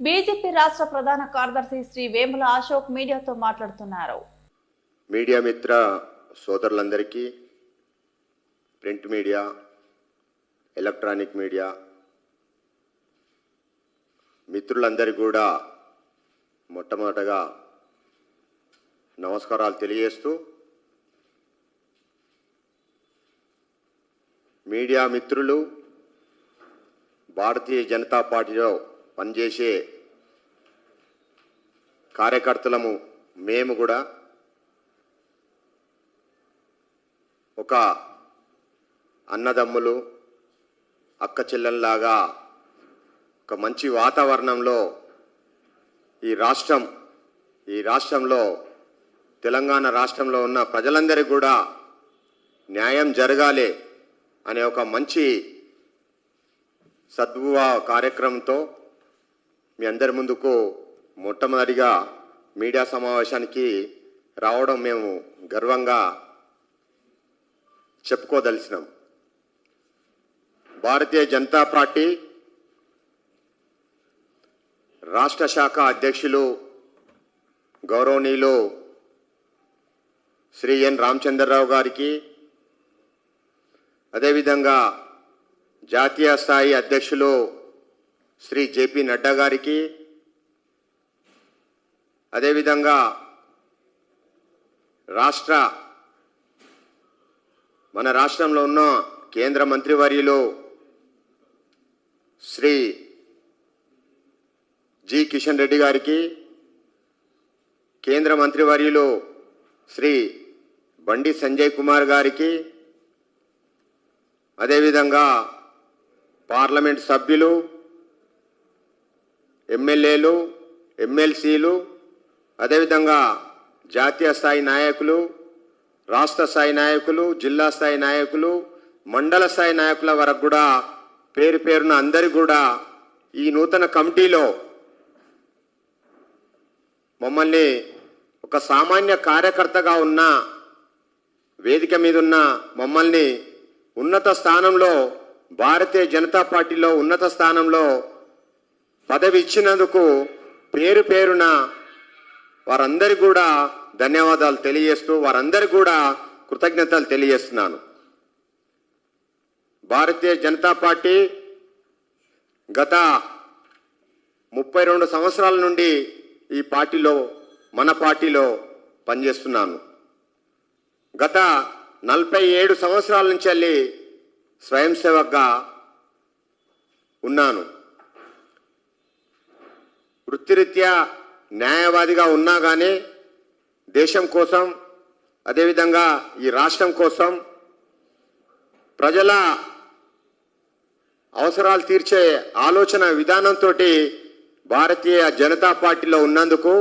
BJP రాష్ట్ర ప్రధాన కార్యదర్శి శ్రీ వేముల అశోక్ మీడియాతో మాట్లాడుతున్నారు. మీడియా మిత్ర సోదరులందరికీ ప్రింట్ మీడియా ఎలక్ట్రానిక్ మీడియా మిత్రులందరికీ కూడా మొట్టమొదటగా నమస్కారాలు తెలియజేస్తూ మీడియా మిత్రులు భారతీయ జనతా పార్టీలో పనిచేసే కార్యకర్తలము మేము కూడా ఒక అన్నదమ్ములు అక్క చెల్లెల్లాగా ఒక మంచి వాతావరణంలో ఈ రాష్ట్రం ఈ రాష్ట్రంలో తెలంగాణ రాష్ట్రంలో ఉన్న ప్రజలందరికీ కూడా న్యాయం జరగాలి అనే ఒక మంచి సద్భువ కార్యక్రమంతో మీ అందరి ముందుకు మొట్టమొదటిగా మీడియా సమావేశానికి రావడం మేము గర్వంగా చెప్పుకోదలిసినాం భారతీయ జనతా పార్టీ రాష్ట్ర శాఖ అధ్యక్షులు గౌరవనీయులు శ్రీ ఎన్ రామచంద్రరావు గారికి అదేవిధంగా జాతీయ స్థాయి అధ్యక్షులు శ్రీ జేపీ నడ్డా గారికి. అదేవిధంగా రాష్ట్ర మన రాష్ట్రంలో ఉన్న కేంద్ర మంత్రివర్యులు శ్రీ జి కిషన్ రెడ్డి గారికి కేంద్ర మంత్రివర్యులు శ్రీ బండి సంజయ్ కుమార్ గారికి అదేవిధంగా పార్లమెంట్ సభ్యులు ఎమ్మెల్యేలు ఎమ్మెల్సీలు అదేవిధంగా జాతీయ స్థాయి నాయకులు రాష్ట్ర స్థాయి నాయకులు జిల్లా స్థాయి నాయకులు మండల స్థాయి నాయకుల వరకు కూడా పేరు పేరున అందరి కూడా ఈ నూతన కమిటీలో మమ్మల్ని ఒక సామాన్య కార్యకర్తగా ఉన్న వేదిక మీద ఉన్న మమ్మల్ని ఉన్నత స్థానంలో భారతీయ జనతా పార్టీలో ఉన్నత స్థానంలో పదవి ఇచ్చినందుకు పేరు పేరున వారందరికీ కూడా ధన్యవాదాలు తెలియజేస్తూ వారందరికీ కూడా కృతజ్ఞతలు తెలియజేస్తున్నాను. భారతీయ జనతా పార్టీ గత ముప్పై రెండు సంవత్సరాల నుండి ఈ పార్టీలో మన పార్టీలో పనిచేస్తున్నాను. గత నలభై ఏడు సంవత్సరాల నుంచి వెళ్ళి స్వయం సేవక్గా ఉన్నాను. వృత్తిరీత్యా న్యాయవాదిగా ఉన్నా కానీ దేశం కోసం అదేవిధంగా ఈ రాష్ట్రం కోసం ప్రజల అవసరాలు తీర్చే ఆలోచన విధానంతో భారతీయ జనతా పార్టీలో ఉన్నందుకు